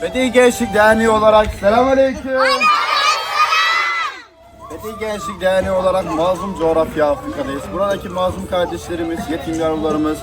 Fethi Gençlik Derneği olarak selamünaleyküm. Fethi Gençlik Derneği olarak mazlum coğrafya Afrika'dayız. Buradaki mazlum kardeşlerimiz, yetim yavrularımız,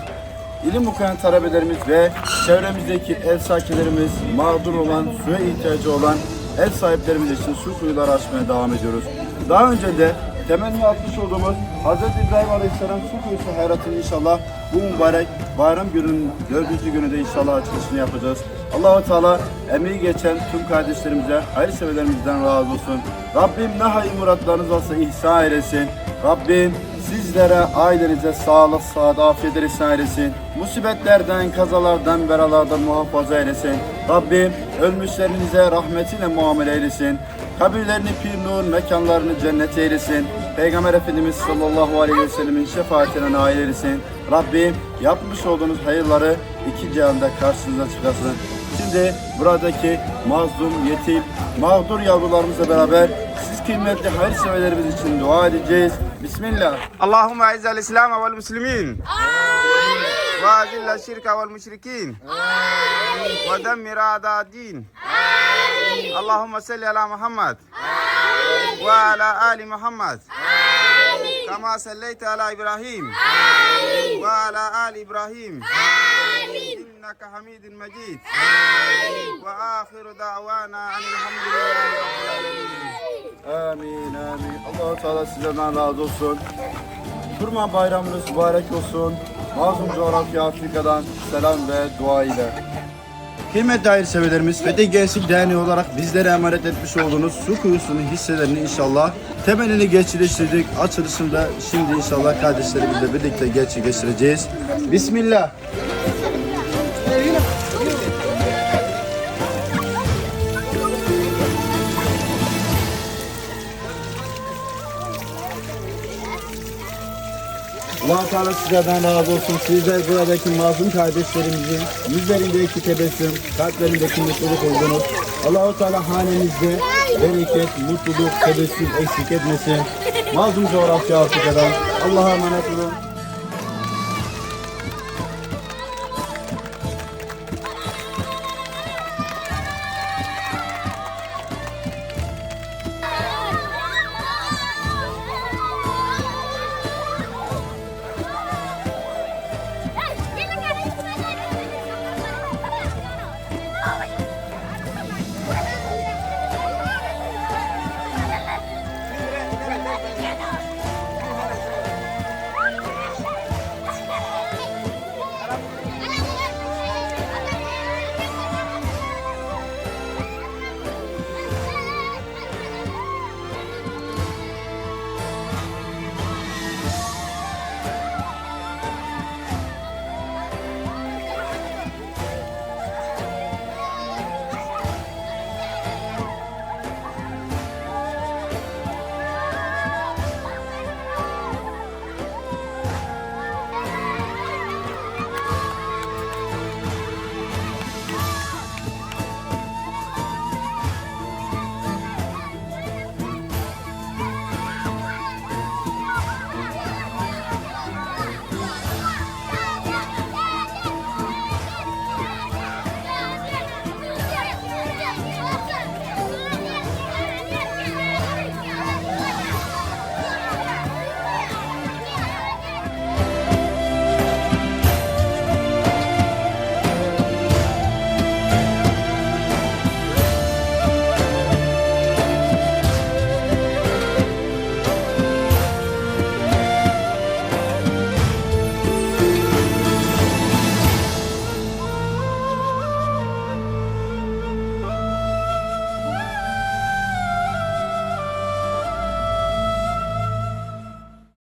ilim okuyan talebelerimiz ve çevremizdeki ev sakinlerimiz, mağdur olan, suya ihtiyacı olan ev sahiplerimiz için su kuyuları açmaya devam ediyoruz. Daha önce de temenni atmış olduğumuz Hz. İbrahim Aleyhisselam su kuyusu hayratını inşallah bu mübarek bayram gününün dördüncü günü de inşallah açılışını yapacağız. Allahu Teala emeği geçen tüm kardeşlerimize, hayırseverlerimizden razı olsun. Rabbim ne hayır muratlarınız varsa ihsan eylesin. Rabbim sizlere, ailenize sağlık, saadet, afiyet ihsan eylesin. Musibetlerden, kazalardan, belalardan muhafaza eylesin. Rabbim ölmüşlerinize rahmetiyle muamele eylesin. Kabirlerini pir nur, mekanlarını cennet eylesin. Peygamber Efendimiz sallallahu aleyhi ve sellemin şefaatine nail eylesin. Rabbim yapmış olduğunuz hayırları iki cihanda karşınıza çıkarsın. Şimdi buradaki mazlum, yetim, mağdur yavrularımızla beraber kıymetli hayırseverlerimiz için dua edeceğiz. Bismillah. Allahümme aizel İslam vel muslimin. Ve azilla şirka vel müşrikin. Ve demmir adadin. Allahümme salli ala Muhammed. Ve ala ali Muhammed. Kama salleyte ala İbrahim. Ve ala ali İbrahim. Amin. انك حميد مجيد واخر دعوانا ان الحمد لله رب العالمين Amin amin. Allahu Teala sizlerden razı olsun. Kurban bayramınız mübarek olsun. Mazlum coğrafya Afrika'dan selam ve dua ile. Kıymetli hayırseverlerimiz Fethi Gençlik Derneği olarak bizlere emanet etmiş olduğunuz su kuyusunun hisselerini inşallah temelini gerçekleştirdik. Açılışını da şimdi inşallah kardeşlerimizle birlikte gerçekleştireceğiz. Bismillah. Allah Teala sizlerden razı olsun. Sizler buradaki mazlum kardeşlerimizin yüzlerindeki tebessüm, kalplerindeki mutluluk oldunuz. Allahu Teala hanemizde bereket, mutluluk, tebessüm eksik etmesin. Mazlum coğrafya Afrika'dan. Allah'a emanet olun. 别打